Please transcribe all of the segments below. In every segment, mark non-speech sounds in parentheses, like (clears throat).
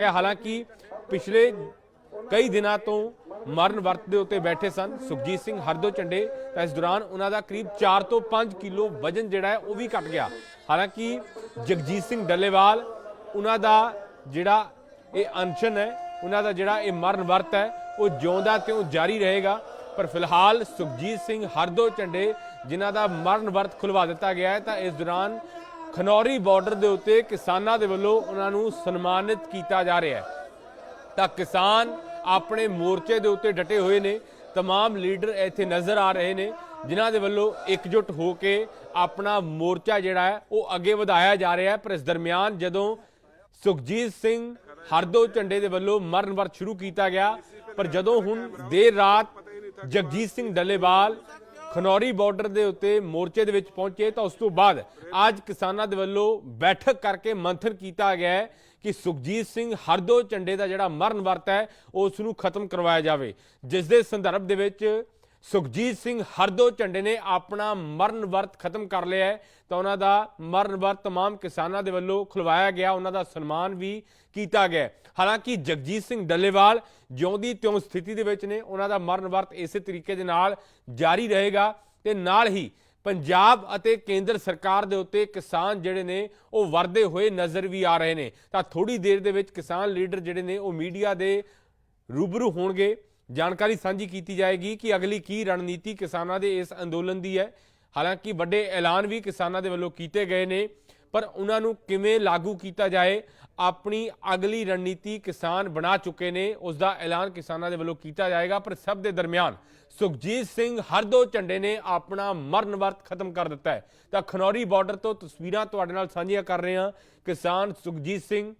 ਹੈ ਹਾਲਾਂਕਿ ਪਿਛਲੇ ਕਈ ਦਿਨਾਂ ਤੋਂ ਮਰਨ ਵਰਤ ਦੇ ਉੱਤੇ ਬੈਠੇ ਸਨ। ਸੁਖਜੀਤ ਸਿੰਘ ਹਰਦੋ ਝੰਡੇ, ਤਾਂ ਇਸ ਦੌਰਾਨ ਉਹਨਾਂ ਦਾ ਕਰੀਬ 4 ਤੋਂ 5 ਕਿਲੋ ਵਜਨ ਜਿਹੜਾ ਹੈ, ਉਹ ਵੀ ਘਟ ਗਿਆ। ਹਾਲਾਂਕਿ ਜਗਜੀਤ ਸਿੰਘ ਡੱਲੇਵਾਲ, ਉਹਨਾਂ ਦਾ ਜਿਹੜਾ ਇਹ ਅਨਸ਼ਨ ਹੈ, ਉਹਨਾਂ ਦਾ ਜਿਹੜਾ ਇਹ ਮਰਨ ਵਰਤ ਹੈ, ਉਹ ਜਿਉਂਦਾ ਤਿਉਂ ਜਾਰੀ ਰਹੇਗਾ। ਪਰ ਫਿਲਹਾਲ ਸੁਖਜੀਤ ਸਿੰਘ ਹਰਦੋ ਝੰਡੇ, ਜਿਨ੍ਹਾਂ ਦਾ ਮਰਨ ਵਰਤ ਖੁਲਵਾ ਦਿੱਤਾ ਗਿਆ ਹੈ, ਤਾਂ ਇਸ ਦੌਰਾਨ ਖਨੌਰੀ ਬਾਰਡਰ ਦੇ ਉੱਤੇ ਕਿਸਾਨਾਂ ਦੇ ਵੱਲੋਂ ਉਹਨਾਂ ਨੂੰ ਸਨਮਾਨਿਤ ਕੀਤਾ ਜਾ ਰਿਹਾ ਹੈ ਤਾਂ ਕਿਸਾਨ ਆਪਣੇ ਮੋਰਚੇ ਦੇ ਉੱਤੇ ਡਟੇ ਹੋਏ ਨੇ तमाम ਲੀਡਰ ਇੱਥੇ ਨਜ਼ਰ ਆ ਰਹੇ ਨੇ ਜਿਨ੍ਹਾਂ ਦੇ ਵੱਲੋਂ ਇਕਜੁੱਟ ਹੋ ਕੇ ਆਪਣਾ ਮੋਰਚਾ ਜਿਹੜਾ ਹੈ ਉਹ ਅੱਗੇ ਵਧਾਇਆ ਜਾ ਰਿਹਾ ਹੈ ਪਰ ਇਸ ਦਰਮਿਆਨ ਜਦੋਂ ਸੁਖਜੀਤ ਸਿੰਘ ਹਰਦੋ ਝੰਡੇ ਦੇ ਵੱਲੋਂ ਮਰਨ ਵਰਤ ਸ਼ੁਰੂ ਕੀਤਾ ਗਿਆ ਪਰ ਜਦੋਂ ਹੁਣ ਦੇਰ ਰਾਤ ਜਗਜੀਤ ਸਿੰਘ ਡੱਲੇਵਾਲ ਖਨੌਰੀ ਬਾਰਡਰ ਦੇ ਉੱਤੇ ਮੋਰਚੇ ਦੇ ਵਿੱਚ ਪਹੁੰਚੇ ਤਾਂ ਉਸ ਤੋਂ ਬਾਅਦ ਅੱਜ ਕਿਸਾਨਾਂ ਦੇ ਵੱਲੋਂ ਬੈਠਕ ਕਰਕੇ ਮੰਥਨ ਕੀਤਾ ਗਿਆ ਹੈ ਕਿ ਸੁਖਜੀਤ ਸਿੰਘ ਹਰਦੋ ਝੰਡੇ ਦਾ ਜਿਹੜਾ ਮਰਨ ਵਰਤ ਹੈ ਉਸ ਨੂੰ ਖਤਮ ਕਰਵਾਇਆ ਜਾਵੇ ਜਿਸ ਦੇ ਸੰਦਰਭ ਦੇ ਵਿੱਚ ਸੁਖਜੀਤ ਸਿੰਘ ਹਰਦੋ ਝੰਡੇ ਨੇ ਆਪਣਾ ਮਰਨ ਵਰਤ ਖਤਮ ਕਰ ਲਿਆ ਹੈ ਤਾਂ ਉਹਨਾਂ ਦਾ ਮਰਨ ਵਰਤ तमाम ਕਿਸਾਨਾਂ ਦੇ ਵੱਲੋਂ ਖੁਲਵਾਇਆ ਗਿਆ ਉਹਨਾਂ ਦਾ ਸਨਮਾਨ ਵੀ ਕੀਤਾ ਗਿਆ ਹੈ। ਹਾਲਾਂਕਿ ਜਗਜੀਤ ਸਿੰਘ ਡੱਲੇਵਾਲ ਜਿਉਂਦੀ ਤਿਉਂ ਸਥਿਤੀ ਦੇ ਵਿੱਚ ਨੇ, ਉਹਨਾਂ ਦਾ ਮਰਨ ਵਰਤ ਇਸੇ ਤਰੀਕੇ ਦੇ ਨਾਲ ਜਾਰੀ ਰਹੇਗਾ ਤੇ ਨਾਲ ਹੀ ਪੰਜਾਬ ਅਤੇ ਕੇਂਦਰ ਸਰਕਾਰ ਦੇ ਉੱਤੇ ਕਿਸਾਨ ਜਿਹੜੇ ਨੇ, ਉਹ ਵਰਦੇ ਹੋਏ ਨਜ਼ਰ ਵੀ ਆ ਰਹੇ ਨੇ। ਤਾਂ ਥੋੜੀ ਦੇਰ ਦੇ ਵਿੱਚ ਕਿਸਾਨ ਲੀਡਰ ਜਿਹੜੇ ਨੇ, ਉਹ ਮੀਡੀਆ ਦੇ ਰੂਬਰੂ ਹੋਣਗੇ। ਜਾਣਕਾਰੀ ਸਾਂਝੀ ਕੀਤੀ ਜਾਏਗੀ ਕਿ ਅਗਲੀ ਕੀ ਰਣਨੀਤੀ ਕਿਸਾਨਾਂ ਦੇ ਇਸ ਅੰਦੋਲਨ ਦੀ ਹੈ। ਹਾਲਾਂਕਿ ਵੱਡੇ ਐਲਾਨ ਵੀ ਕਿਸਾਨਾਂ ਦੇ ਵੱਲੋਂ ਕੀਤੇ ਗਏ ਨੇ, ਪਰ ਉਹਨਾਂ ਨੂੰ ਕਿਵੇਂ ਲਾਗੂ ਕੀਤਾ ਜਾਏ ਆਪਣੀ ਅਗਲੀ ਰਣਨੀਤੀ ਕਿਸਾਨ ਬਣਾ ਚੁੱਕੇ ਨੇ ਉਸ ਦਾ ਐਲਾਨ ਕਿਸਾਨਾਂ ਦੇ ਵੱਲੋਂ ਕੀਤਾ ਜਾਏਗਾ, ਪਰ ਸਭ ਦੇ ਦਰਮਿਆਨ ਸੁਖਜੀਤ ਸਿੰਘ ਹਰਦੋ ਝੰਡੇ ਨੇ ਆਪਣਾ ਮਰਨ ਵਰਤ ਖਤਮ ਕਰ ਦਿੱਤਾ ਹੈ। ਤਾਂ ਖਨੌਰੀ ਬਾਰਡਰ ਤੋਂ ਤਸਵੀਰਾਂ ਤੁਹਾਡੇ ਨਾਲ ਸਾਂਝੀਆਂ ਕਰ ਰਹੇ ਹਾਂ। ਕਿਸਾਨ ਸੁਖਜੀਤ ਸਿੰਘ,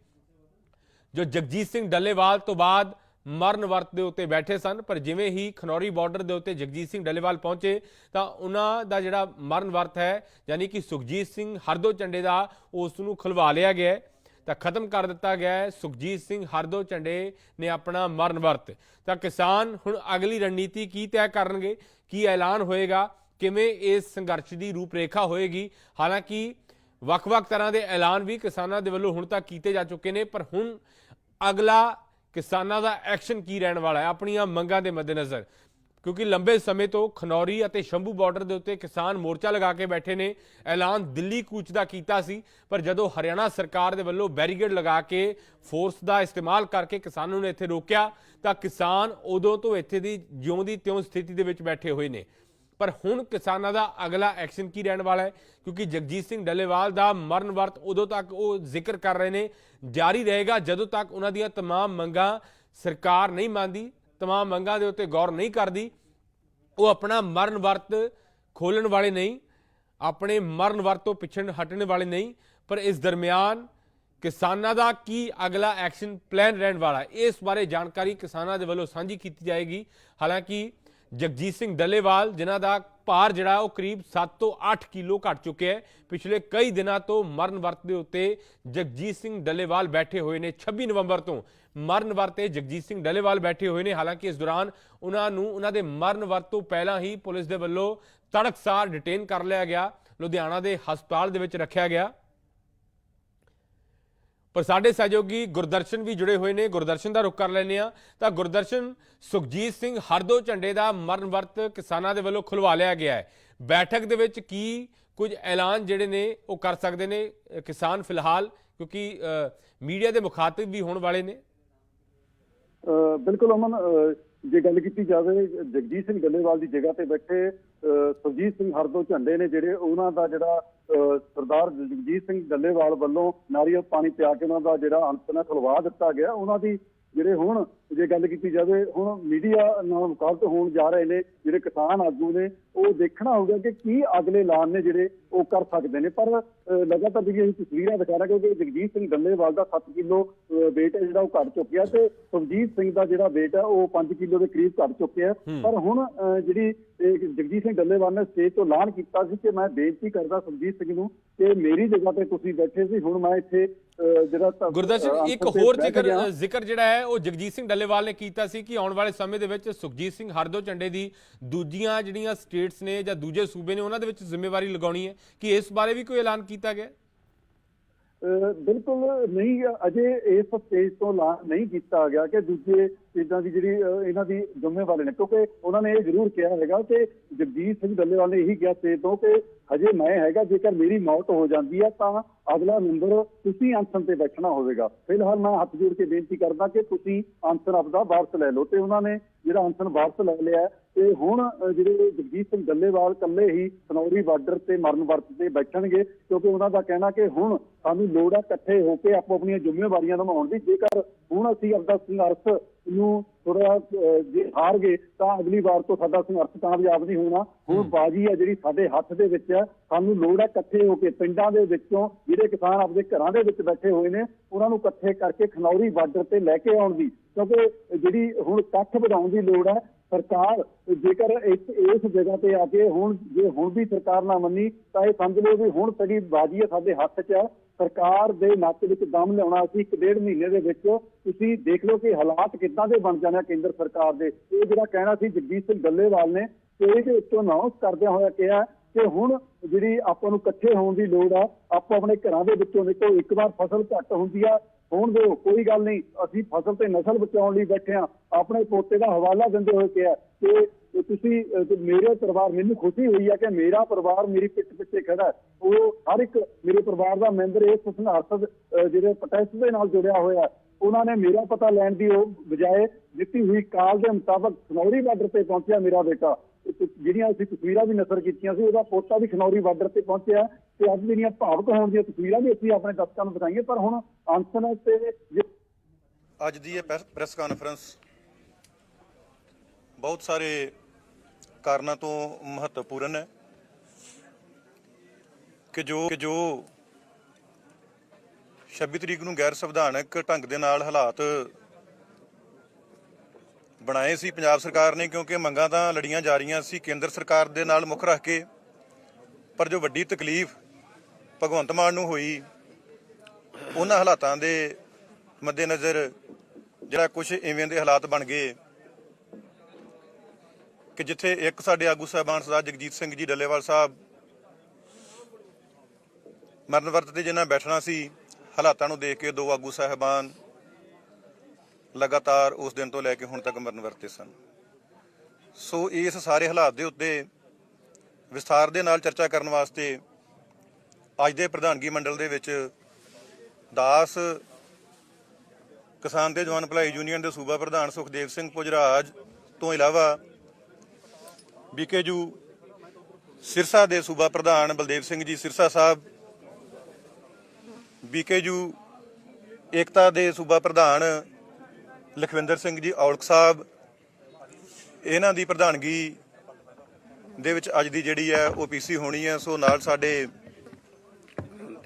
ਜੋ ਜਗਜੀਤ ਸਿੰਘ ਡੱਲੇਵਾਲ ਤੋਂ ਬਾਅਦ ਮਰਨ ਵਰਤ ਦੇ ਉੱਤੇ ਬੈਠੇ ਸਨ, ਪਰ ਜਿਵੇਂ ਹੀ ਖਨੌਰੀ ਬਾਰਡਰ ਦੇ ਉੱਤੇ ਜਗਜੀਤ ਸਿੰਘ ਡੱਲੇਵਾਲ ਪਹੁੰਚੇ, ਤਾਂ ਉਹਨਾਂ ਦਾ ਜਿਹੜਾ ਮਰਨ ਵਰਤ ਹੈ, ਯਾਨੀ ਕਿ ਸੁਖਜੀਤ ਸਿੰਘ ਹਰਦੋ ਝੰਡੇ ਦਾ ਉਸ ਨੂੰ ਖੁਲਵਾ ਲਿਆ ਗਿਆ ਹੈ। ਤਾਂ ਖਤਮ ਕਰ ਦਿੱਤਾ ਗਿਆ ਹੈ। ਸੁਖਜੀਤ ਸਿੰਘ ਹਰਦੋ ਝੰਡੇ ਨੇ ਆਪਣਾ ਮਰਨ ਵਰਤ। ਤਾਂ ਕਿਸਾਨ ਹੁਣ ਅਗਲੀ ਰਣਨੀਤੀ ਕੀ ਤੈਅ ਕਰਨਗੇ? ਕੀ ਐਲਾਨ ਹੋਏਗਾ? ਕਿਵੇਂ ਇਸ ਸੰਘਰਸ਼ ਦੀ ਰੂਪਰੇਖਾ ਹੋਏਗੀ? ਹਾਲਾਂਕਿ ਵੱਖ-ਵੱਖ ਤਰ੍ਹਾਂ ਦੇ ਐਲਾਨ ਵੀ ਕਿਸਾਨਾਂ ਦੇ ਵੱਲੋਂ ਹੁਣ ਤੱਕ ਕੀਤੇ ਜਾ ਚੁੱਕੇ ਨੇ, ਪਰ ਹੁਣ ਅਗਲਾ ਕਿਸਾਨਾਂ ਦਾ ਐਕਸ਼ਨ ਕੀ ਰਹਿਣ ਵਾਲਾ ਹੈ? ਆਪਣੀਆਂ ਮੰਗਾਂ ਦੇ ਮੱਦੇਨਜ਼ਰ। ਕਿਉਂਕਿ ਲੰਬੇ ਸਮੇਂ ਤੋਂ ਖਨੌਰੀ ਅਤੇ ਸ਼ੰਭੂ ਬਾਰਡਰ ਦੇ ਉੱਤੇ ਕਿਸਾਨ ਮੋਰਚਾ ਲਗਾ ਕੇ ਬੈਠੇ ਨੇ ਐਲਾਨ ਦਿੱਲੀ ਕੂਚ ਦਾ ਕੀਤਾ ਸੀ ਪਰ ਜਦੋਂ ਹਰਿਆਣਾ ਸਰਕਾਰ ਦੇ ਵੱਲੋਂ ਬੈਰੀਗੇਡ ਲਗਾ ਕੇ ਫੋਰਸ ਦਾ ਇਸਤੇਮਾਲ ਕਰਕੇ ਕਿਸਾਨਾਂ ਨੂੰ ਇੱਥੇ ਰੋਕਿਆ ਤਾਂ ਕਿਸਾਨ ਉਦੋਂ ਤੋਂ ਇੱਥੇ ਦੀ ਜਿਉਂ ਦੀ ਤਿਉਂ ਸਥਿਤੀ ਦੇ ਵਿੱਚ ਬੈਠੇ ਹੋਏ ਨੇ ਪਰ ਹੁਣ ਕਿਸਾਨਾਂ ਦਾ ਅਗਲਾ ਐਕਸ਼ਨ ਕੀ ਰਹਿਣ ਵਾਲਾ ਹੈ ਕਿਉਂਕਿ ਜਗਜੀਤ ਸਿੰਘ ਡੱਲੇਵਾਲ ਦਾ ਮਰਨ ਵਰਤ ਉਦੋਂ ਤੱਕ ਉਹ ਜ਼ਿਕਰ ਕਰ ਰਹੇ ਨੇ ਜਾਰੀ ਰਹੇਗਾ ਜਦੋਂ ਤੱਕ ਉਹਨਾਂ ਦੀਆਂ तमाम ਮੰਗਾਂ ਸਰਕਾਰ ਨਹੀਂ ਮੰਨਦੀ तमाम ਮੰਗਾਂ ਦੇ ਉੱਤੇ ਗੌਰ ਨਹੀਂ ਕਰਦੀ ਉਹ ਆਪਣਾ ਮਰਨ ਵਰਤ ਖੋਲਣ ਵਾਲੇ ਨਹੀਂ, ਆਪਣੇ ਮਰਨ ਵਰਤ ਤੋਂ ਪਿਛੜ ਹਟਣ ਵਾਲੇ ਨਹੀਂ, ਪਰ ਇਸ ਦਰਮਿਆਨ ਕਿਸਾਨਾਂ ਦਾ ਕੀ ਅਗਲਾ ਐਕਸ਼ਨ ਪਲਾਨ ਰਹਿਣ ਵਾਲਾ ਇਸ ਬਾਰੇ ਜਾਣਕਾਰੀ ਕਿਸਾਨਾਂ ਦੇ ਵੱਲੋਂ ਸਾਂਝੀ ਕੀਤੀ ਜਾਏਗੀ। ਹਾਲਾਂਕਿ ਜਗਜੀਤ ਸਿੰਘ ਡੱਲੇਵਾਲ, ਜਿਨ੍ਹਾਂ ਦਾ ਭਾਰ ਜਿਹੜਾ ਉਹ ਕਰੀਬ 7 ਤੋਂ 8 ਕਿਲੋ ਘਟ ਚੁੱਕਿਆ ਹੈ। ਪਿਛਲੇ ਕਈ ਦਿਨਾਂ ਤੋਂ ਮਰਨ ਵਰਤ ਦੇ ਉੱਤੇ ਜਗਜੀਤ ਸਿੰਘ ਡੱਲੇਵਾਲ ਬੈਠੇ ਹੋਏ ਨੇ। 26 ਨਵੰਬਰ ਤੋਂ ਮਰਨ ਵਰਤੇ ਜਗਜੀਤ ਸਿੰਘ ਡੱਲੇਵਾਲ ਬੈਠੇ ਹੋਏ ਨੇ। ਹਾਲਾਂਕਿ ਇਸ ਦੌਰਾਨ ਉਹਨਾਂ ਨੂੰ ਉਹਨਾਂ ਦੇ ਮਰਨ ਵਰਤ ਤੋਂ ਪਹਿਲਾਂ ਹੀ ਪੁਲਿਸ ਦੇ ਵੱਲੋਂ ਤੜਕਸਾਰ ਡਿਟੇਨ ਕਰ ਲਿਆ ਗਿਆ। ਲੁਧਿਆਣਾ ਦੇ ਹਸਪਤਾਲ ਦੇ ਵਿੱਚ ਰੱਖਿਆ ਗਿਆ। ਪਰ ਸਾਡੇ ਸਹਿਯੋਗੀ ਗੁਰਦਰਸ਼ਨ ਵੀ ਜੁੜੇ ਹੋਏ ਨੇ। ਗੁਰਦਰਸ਼ਨ ਦਾ ਰੁਖ ਕਰ ਲੈਨੇ ਆ ਤਾਂ ਗੁਰਦਰਸ਼ਨ ਸੁਖਜੀਤ ਸਿੰਘ ਹਰਦੋ ਝੰਡੇ ਦਾ ਮਰਨ ਵਰਤ ਕਿਸਾਨਾਂ ਦੇ ਵੱਲੋਂ ਖੁਲਵਾ ਲਿਆ ਗਿਆ ਹੈ। ਬੈਠਕ ਦੇ ਵਿੱਚ ਕੀ ਕੁਝ ਐਲਾਨ ਜਿਹੜੇ ਨੇ ਉਹ ਕਰ ਸਕਦੇ ਨੇ ਕਿਸਾਨ ਫਿਲਹਾਲ, ਕਿਉਂਕਿ ਮੀਡੀਆ ਦੇ ਮੁਖਾਤਬ ਵੀ ਹੋਣ ਵਾਲੇ ਨੇ। ਬਿਲਕੁਲ ਅਮਨ ਜੇ ਗੱਲ ਕੀਤੀ ਜਾਵੇ, ਜਗਜੀਤ ਸਿੰਘ ਗੱਲੇਵਾਲ ਦੀ ਜਗ੍ਹਾ ਤੇ ਬੈਠੇ ਅਹ ਸੁਰਜੀਤ ਸਿੰਘ ਹਰਦੋ ਝੰਡੇ ਨੇ ਜਿਹੜੇ ਉਹਨਾਂ ਦਾ ਜਿਹੜਾ ਸਰਦਾਰ ਜਗਜੀਤ ਸਿੰਘ ਡੱਲੇਵਾਲ ਵੱਲੋਂ ਨਾਰੀਅਲ ਪਾਣੀ ਪਿਆ ਕੇ ਉਹਨਾਂ ਦਾ ਜਿਹੜਾ ਅੰਤ ਨਾਲ ਖੁਲਵਾ ਦਿੱਤਾ ਗਿਆ। ਉਹਨਾਂ ਦੀ ਜਿਹੜੇ ਹੁਣ ਜੇ ਗੱਲ ਕੀਤੀ ਜਾਵੇ ਹੁਣ ਮੀਡੀਆ ਨਾਲ ਮੁਕਾਬਲਤ ਹੋਣ ਜਾ ਰਹੇ ਨੇ ਜਿਹੜੇ ਕਿਸਾਨ ਆਗੂ ਨੇ ਉਹ ਦੇਖਣਾ ਹੋਊਗਾ ਕਿ ਕੀ ਅਗਲੇ ਐਲਾਨ ਨੇ ਜਿਹੜੇ ਉਹ ਕਰ ਸਕਦੇ ਨੇ। ਪਰ ਲਗਾਤਾਰ ਜਿਹੜੀ ਅਸੀਂ ਤਸਵੀਰਾਂ ਦਿਖਾ ਰਹੇ ਕਿਉਂਕਿ ਜਗਜੀਤ ਸਿੰਘ ਡੱਲੇਵਾਲ ਦਾ 7 ਕਿਲੋ weight ਹੈ ਜਿਹੜਾ ਉਹ ਘਟ ਚੁੱਕਿਆ ਤੇ ਸੁਰਜੀਤ ਸਿੰਘ ਦਾ ਜਿਹੜਾ weight ਹੈ ਉਹ 5 ਕਿਲੋ ਦੇ ਕਰੀਬ ਘਟ ਚੁੱਕਿਆ। ਪਰ ਹੁਣ ਜਿਹੜੀ ਜਗਜੀਤ ਸਿੰਘ ਡੱਲੇਵਾਲ ਨੇ ਸਟੇਜ ਤੋਂ ਐਲਾਨ ਕੀਤਾ ਸੀ ਕਿ ਮੈਂ ਬੇਨਤੀ ਕਰਦਾ ਸੁਰਜੀਤ ਸਿੰਘ ਨੂੰ ਕਿ ਮੇਰੀ ਜਗ੍ਹਾ ਤੇ ਤੁਸੀਂ ਬੈਠੇ ਸੀ ਹੁਣ ਮੈਂ ਇੱਥੇ ਜਿਹੜਾ ਗੁਰਦਰਸ਼ਨ ਇੱਕ ਹੋਰ। ਜ਼ਿਕਰ ਜਿਹੜਾ ਹੈ ਉਹ ਜਗਜੀਤ ਸਿੰਘ ਡੱਲੇਵਾਲ ਨੇ ਕੀਤਾ ਸੀ ਕਿ ਆਉਣ ਵਾਲੇ ਸਮੇਂ ਦੇ ਵਿੱਚ ਸੁਖਜੀਤ ਸਿੰਘ ਹਰਦੋ ਝੰਡੇ ਦੀ ਦੂਜੀਆਂ ਜਿਹੜੀਆਂ ਸਟੇਟਸ ਨੇ ਜਾਂ ਦੂਜੇ ਸੂਬੇ ਨੇ, ਉਹਨਾਂ ਦੇ ਵਿੱਚ ਜ਼ਿੰਮੇਵਾਰੀ ਲਗਾਉਣੀ ਹੈ ਕਿ ਇਸ ਬਾਰੇ ਵੀ ਕੋਈ ਐਲਾਨ ਕੀਤਾ ਗਿਆ ਬਿਲਕੁਲ ਨਹੀਂ, ਅਜੇ ਇਸ ਸਟੇਜ ਤੋਂ ਲਾ ਨਹੀਂ ਕੀਤਾ ਗਿਆ ਕਿ ਦੂਜੇ ਸਟੇਜਾਂ ਦੀ ਜਿਹੜੀ ਇਹਨਾਂ ਦੀ ਜ਼ਿੰਮੇਵਾਰੀ ਨੇ। ਕਿਉਂਕਿ ਉਹਨਾਂ ਨੇ ਇਹ ਜ਼ਰੂਰ ਕਿਹਾ ਹੈਗਾ ਕਿ ਜਗਜੀਤ ਸਿੰਘ ਡੱਲੇਵਾਲ ਨੇ ਇਹੀ ਕਿਹਾ ਸਟੇਜ ਤੋਂ ਕਿ ਹਜੇ ਮੈਂ ਹੈਗਾ, ਜੇਕਰ ਮੇਰੀ ਮੌਤ ਹੋ ਜਾਂਦੀ ਹੈ ਤਾਂ ਅਗਲਾ ਨੰਬਰ ਤੁਸੀਂ ਅਨਸ਼ਨ ਤੇ ਬੈਠਣਾ ਹੋਵੇਗਾ। ਫਿਲਹਾਲ ਮੈਂ ਹੱਥ ਜੋੜ ਕੇ ਬੇਨਤੀ ਕਰਦਾ ਕਿ ਤੁਸੀਂ ਅਨਸ਼ਨ ਆਪਦਾ ਵਾਪਸ ਲੈ ਲਓ। ਤੇ ਉਹਨਾਂ ਨੇ ਜਿਹੜਾ ਅਨਸ਼ਨ ਵਾਪਸ ਲੈ ਲਿਆ ਤੇ ਹੁਣ ਜਿਹੜੇ ਜਗਜੀਤ ਸਿੰਘ ਡੱਲੇਵਾਲ ਇਕੱਲੇ ਹੀ ਸਨੌਰੀ ਬਾਰਡਰ ਤੇ ਮਰਨ ਵਰਤ ਤੇ ਬੈਠਣਗੇ ਕਿਉਂਕਿ ਉਹਨਾਂ ਦਾ ਕਹਿਣਾ ਕਿ ਹੁਣ ਸਾਨੂੰ ਲੋੜ ਹੈ ਇਕੱਠੇ ਹੋ ਕੇ ਆਪੋ ਆਪਣੀਆਂ ਜ਼ਿੰਮੇਵਾਰੀਆਂ ਨਿਭਾਉਣ ਦੀ। ਜੇਕਰ ਹੁਣ ਅਸੀਂ ਆਪਦਾ ਸੰਘਰਸ਼ ਨੂੰ ਥੋੜਾ ਜੇ ਹਾਰ ਗਏ ਤਾਂ ਅਗਲੀ ਵਾਰ ਤੋਂ ਸਾਡਾ ਸੰਘਰਸ਼ ਕਾਮਯਾਬ ਨਹੀਂ ਹੋਣਾ। ਹੁਣ ਬਾਜੀ ਹੈ ਜਿਹੜੀ ਸਾਡੇ ਹੱਥ ਦੇ ਵਿੱਚ ਹੈ ਸਾਨੂੰ ਲੋੜ ਹੈ ਇਕੱਠੇ ਹੋ ਕੇ ਪਿੰਡਾਂ ਦੇ ਵਿੱਚੋਂ ਜਿਹੜੇ ਕਿਸਾਨ ਆਪਦੇ ਘਰਾਂ ਦੇ ਵਿੱਚ ਬੈਠੇ ਹੋਏ ਨੇ ਉਹਨਾਂ ਨੂੰ ਇਕੱਠੇ ਕਰਕੇ ਖਨੌਰੀ ਬਾਰਡਰ ਤੇ ਲੈ ਕੇ ਆਉਣ ਦੀ। ਕਿਉਂਕਿ ਜਿਹੜੀ ਹੁਣ ਇਕੱਠ ਵਧਾਉਣ ਦੀ ਲੋੜ ਹੈ ਸਰਕਾਰ, ਜੇਕਰ ਇਸ ਇਸ ਜਗ੍ਹਾ ਤੇ ਆ ਕੇ ਹੁਣ, ਜੇ ਹੁਣ ਵੀ ਸਰਕਾਰ ਨਾ ਮੰਨੀ, ਤਾਂ ਇਹ ਸਮਝ ਲਓ ਵੀ ਹੁਣ ਸਾਡੀ ਬਾਜੀ ਹੈ ਸਾਡੇ ਹੱਥ 'ਚ ਹੈ ਸਰਕਾਰ ਦੇ ਨੱਕ ਵਿੱਚ ਦਮ ਲਿਆਉਣਾ ਸੀ ਇੱਕ ਡੇਢ ਮਹੀਨੇ ਦੇ ਵਿੱਚ ਤੁਸੀਂ ਦੇਖ ਲਓ ਕਿ ਹਾਲਾਤ ਕਿੱਦਾਂ ਦੇ ਬਣ ਜਾਣਾ ਕੇਂਦਰ ਸਰਕਾਰ ਦੇ। ਇਹ ਜਿਹੜਾ ਕਹਿਣਾ ਸੀ ਜਗਜੀਤ ਸਿੰਘ ਡੱਲੇਵਾਲ ਨੇ ਤੇ ਇਹਦੇ ਉੱਤੋਂ ਅਨਾਉਂਸ ਕਰਦਿਆਂ ਹੋਇਆ ਕਿਹਾ ਕਿ ਹੁਣ ਜਿਹੜੀ ਆਪਾਂ ਨੂੰ ਇਕੱਠੇ ਹੋਣ ਦੀ ਲੋੜ ਆ, ਆਪਾਂ ਆਪਣੇ ਘਰਾਂ ਦੇ ਵਿੱਚੋਂ ਨਿਕਲੋ ਇੱਕ ਵਾਰ ਫਸਲ ਘੱਟ ਹੁੰਦੀ ਆ ਹੋਣ ਦਿਓ ਕੋਈ ਗੱਲ ਨਹੀਂ, ਅਸੀਂ ਫਸਲ ਤੇ ਨਸਲ ਬਚਾਉਣ ਲਈ ਬੈਠੇ ਆ ਆਪਣੇ ਪੋਤੇ ਦਾ ਹਵਾਲਾ ਦਿੰਦੇ ਹੋਏ ਕਿਹਾ ਕਿ ਤੁਸੀਂ ਮੇਰੇ ਪਰਿਵਾਰ, ਮੈਨੂੰ ਖੁਸ਼ੀ ਹੋਈ ਹੈ ਕਿ ਮੇਰਾ ਪਰਿਵਾਰ ਮੇਰੀ ਪਿੱਠ ਪਿੱਛੇ ਖੜਾ ਉਹ ਹਰ ਇੱਕ ਮੇਰੇ ਪਰਿਵਾਰ ਦਾ ਮੈਂਬਰ ਇਸ ਸੰਘਰਸ਼ ਜਿਹੜੇ ਪ੍ਰੋਟੈਸਟ ਦੇ ਨਾਲ ਜੁੜਿਆ ਹੋਇਆ ਉਹਨਾਂ ਨੇ ਮੇਰਾ ਪਤਾ ਲੈਣ ਦੀ ਉਹ ਬਜਾਏ ਦਿੱਤੀ ਹੋਈ ਕਾਲ ਦੇ ਮੁਤਾਬਕ ਖਨੌਰੀ ਬਾਰਡਰ ਤੇ ਪਹੁੰਚਿਆ ਮੇਰਾ ਬੇਟਾ। ਜਿਹੜੀਆਂ ਅਸੀਂ ਤਸਵੀਰਾਂ ਵੀ ਨਜ਼ਰ ਕੀਤੀਆਂ ਸੀ, ਉਹਦਾ ਪੋਤਾ ਵੀ ਖਨੌਰੀ ਬਾਰਡਰ ਤੇ ਪਹੁੰਚਿਆ। ਤੇ ਅੱਜ ਜਿਹੜੀਆਂ ਭਾਵਕ ਹੋਣ ਦੀਆਂ ਤਸਵੀਰਾਂ ਵੀ ਅਸੀਂ ਆਪਣੇ ਦਰਸ਼ਕਾਂ ਨੂੰ ਦਿਖਾਈਏ ਪਰ ਹੁਣ ਅੰਸਨ ਤੇ ਅੱਜ ਦੀ ਇਹ ਪ੍ਰੈਸ ਕਾਨਫਰੰਸ ਬਹੁਤ ਸਾਰੇ ਕਾਰਨਾਂ ਤੋਂ ਮਹੱਤਵਪੂਰਨ ਹੈ ਕਿ ਜੋ ਕਿ ਜੋ 26 ਤਰੀਕ ਨੂੰ ਗੈਰ ਸੰਵਿਧਾਨਕ ਢੰਗ ਦੇ ਨਾਲ ਹਾਲਾਤ ਬਣਾਏ ਸੀ ਪੰਜਾਬ ਸਰਕਾਰ ਨੇ, ਕਿਉਂਕਿ ਮੰਗਾਂ ਤਾਂ ਲੜੀਆਂ ਜਾ ਰਹੀਆਂ ਸੀ ਕੇਂਦਰ ਸਰਕਾਰ ਦੇ ਨਾਲ ਮੁੱਖ ਰੱਖ ਕੇ, ਪਰ ਜੋ ਵੱਡੀ ਤਕਲੀਫ ਭਗਵੰਤ ਮਾਨ ਨੂੰ ਹੋਈ, ਉਹਨਾਂ ਹਾਲਾਤਾਂ ਦੇ ਮੱਦੇਨਜ਼ਰ ਜਿਹੜਾ ਕੁਝ ਇਵੇਂ ਦੇ ਹਾਲਾਤ ਬਣ ਗਏ ਕਿ ਜਿੱਥੇ ਇੱਕ ਸਾਡੇ ਆਗੂ ਸਾਹਿਬਾਨ ਸਰਦਾਰ ਜਗਜੀਤ ਸਿੰਘ ਜੀ ਡੱਲੇਵਾਲ ਸਾਹਿਬ ਮਰਨ ਵਰਤ ਤੇ ਜਿਨ੍ਹਾਂ ਬੈਠਣਾ ਸੀ, ਹਾਲਾਤਾਂ ਨੂੰ ਦੇਖ ਕੇ ਦੋ ਆਗੂ ਸਾਹਿਬਾਨ ਲਗਾਤਾਰ ਉਸ ਦਿਨ ਤੋਂ ਲੈ ਕੇ ਹੁਣ ਤੱਕ ਮਰਨ ਵਰਤੇ ਸਨ। ਸੋ ਇਸ ਸਾਰੇ ਹਾਲਾਤ ਦੇ ਉੱਤੇ ਵਿਸਥਾਰ ਦੇ ਨਾਲ ਚਰਚਾ ਕਰਨ ਵਾਸਤੇ ਅੱਜ ਦੇ ਪ੍ਰਧਾਨਗੀ ਮੰਡਲ ਦੇ ਵਿੱਚ ਦਾਸ ਕਿਸਾਨ ਤੇ ਜਵਾਨ ਭਲਾਈ ਯੂਨੀਅਨ ਦੇ ਸੂਬਾ ਪ੍ਰਧਾਨ ਸੁਖਦੇਵ ਸਿੰਘ ਪੁਜਰਾਜ ਤੋਂ ਇਲਾਵਾ ਬੀਕੇਜੂ ਸਿਰਸਾ ਦੇ ਸੂਬਾ ਪ੍ਰਧਾਨ ਬਲਦੇਵ ਸਿੰਘ ਜੀ ਸਿਰਸਾ ਸਾਹਿਬ ਬੀਕੇਜੂ ਏਕਤਾ ਦੇ ਸੂਬਾ ਪ੍ਰਧਾਨ ਲਖਵਿੰਦਰ ਸਿੰਘ ਜੀ ਔਲਖ ਸਾਹਿਬ, ਇਹਨਾਂ ਦੀ ਪ੍ਰਧਾਨਗੀ ਦੇ ਵਿੱਚ ਅੱਜ ਦੀ ਜਿਹੜੀ ਹੈ ਉਹ ਪੀਸੀ ਹੋਣੀ ਹੈ, ਸੋ ਨਾਲ ਸਾਡੇ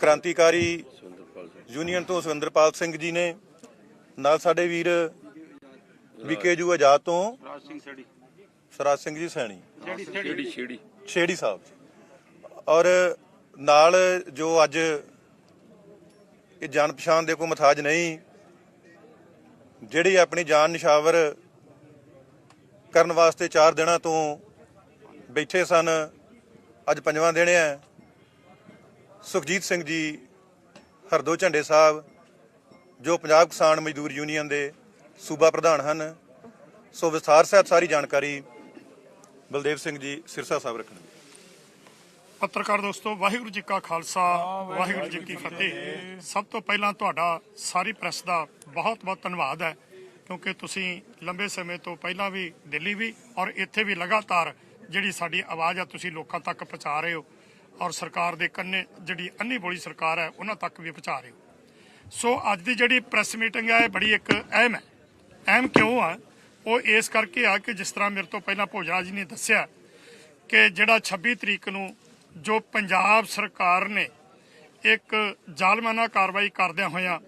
ਕ੍ਰਾਂਤੀਕਾਰੀ ਯੂਨੀਅਨ ਤੋਂ ਸੁਰਿੰਦਰਪਾਲ ਸਿੰਘ ਜੀ ਨੇ, ਨਾਲ ਸਾਡੇ ਵੀਰ ਵਿਕੇਜੂ ਆਜ਼ਾਦ ਤੋਂ ਰਾਜ ਸਿੰਘ ਸੜੀ ਸਰਾਜ ਸਿੰਘ ਜੀ ਸੈਣੀ। ਛੇੜੀ ਛੇੜੀ ਛੇੜੀ ਸਾਹਿਬ ਔਰ ਨਾਲ ਜੋ ਅੱਜ ਇਹ ਜਾਣ ਪਛਾਣ ਦੇ ਕੋਈ ਮਥਾਜ ਨਹੀਂ, ਜਿਹੜੀ ਆਪਣੀ ਜਾਨ ਨਿਸ਼ਾਵਰ ਕਰਨ ਵਾਸਤੇ 4 ਦਿਨਾਂ ਤੋਂ ਬੈਠੇ ਸਨ, ਅੱਜ ਪੰਜਵਾਂ ਦਿਨ ਹੈ। ਸੁਖਜੀਤ ਸਿੰਘ ਜੀ, ਹਰਦੋ ਝੰਡੇ ਸਾਹਿਬ, ਜੋ ਪੰਜਾਬ ਕਿਸਾਨ ਮਜ਼ਦੂਰ ਯੂਨੀਅਨ ਦੇ ਸੂਬਾ ਪ੍ਰਧਾਨ ਹਨ, ਸੋ ਵਿਸਥਾਰ ਸਹਿਤ ਸਾਰੀ ਜਾਣਕਾਰੀ ਬਲਦੇਵ ਸਿੰਘ ਜੀ ਸਿਰਸਾ ਸਾਹਿਬ ਰੱਖਣਗੇ। ਪੱਤਰਕਾਰ ਦੋਸਤੋ, ਵਾਹਿਗੁਰੂ ਜੀ ਕਾ ਖਾਲਸਾ, ਵਾਹਿਗੁਰੂ ਜੀ ਕੀ ਫਤਿਹ। ਸਭ ਤੋਂ ਪਹਿਲਾਂ ਤੁਹਾਡਾ ਸਾਰੀ ਪ੍ਰੈਸ ਦਾ ਬਹੁਤ-ਬਹੁਤ ਧੰਨਵਾਦ ਹੈ, ਕਿਉਂਕਿ ਤੁਸੀਂ ਲੰਬੇ ਸਮੇਂ ਤੋਂ ਪਹਿਲਾਂ ਵੀ ਦਿੱਲੀ ਵੀ ਔਰ ਇੱਥੇ ਵੀ ਲਗਾਤਾਰ ਜਿਹੜੀ ਸਾਡੀ ਆਵਾਜ਼ ਆ, ਤੁਸੀਂ ਲੋਕਾਂ ਤੱਕ ਪਹੁੰਚਾ ਰਹੇ ਹੋ। ਔਰ ਸਰਕਾਰ ਦੇ ਕੰਨੇ ਜਿਹੜੀ ਅੰਨੀ ਬੋਲੀ ਸਰਕਾਰ ਹੈ, ਉਹਨਾਂ ਤੱਕ ਵੀ ਪਹੁੰਚਾ ਰਹੇ ਹੋ। ਸੋ ਅੱਜ ਦੀ ਜਿਹੜੀ ਪ੍ਰੈਸ ਮੀਟਿੰਗ ਹੈ, ਇਹ ਬੜੀ ਇੱਕ ਅਹਿਮ ਹੈ। ਅਹਿਮ ਕਿਉਂ ਆ? ਉਹ ਇਸ ਕਰਕੇ ਆ ਕਿ ਜਿਸ ਤਰ੍ਹਾਂ ਮੇਰੇ ਤੋਂ ਪਹਿਲਾਂ ਭੋਜਰਾ ਜੀ ਨੇ ਦੱਸਿਆ ਕਿ ਜਿਹੜਾ 26 ਤਰੀਕ ਨੂੰ ਜੋ ਪੰਜਾਬ ਸਰਕਾਰ ਨੇ ਇੱਕ ਜ਼ਾਲਮਾਨਾ ਕਾਰਵਾਈ ਕਰਦਿਆਂ ਹੋਇਆਂ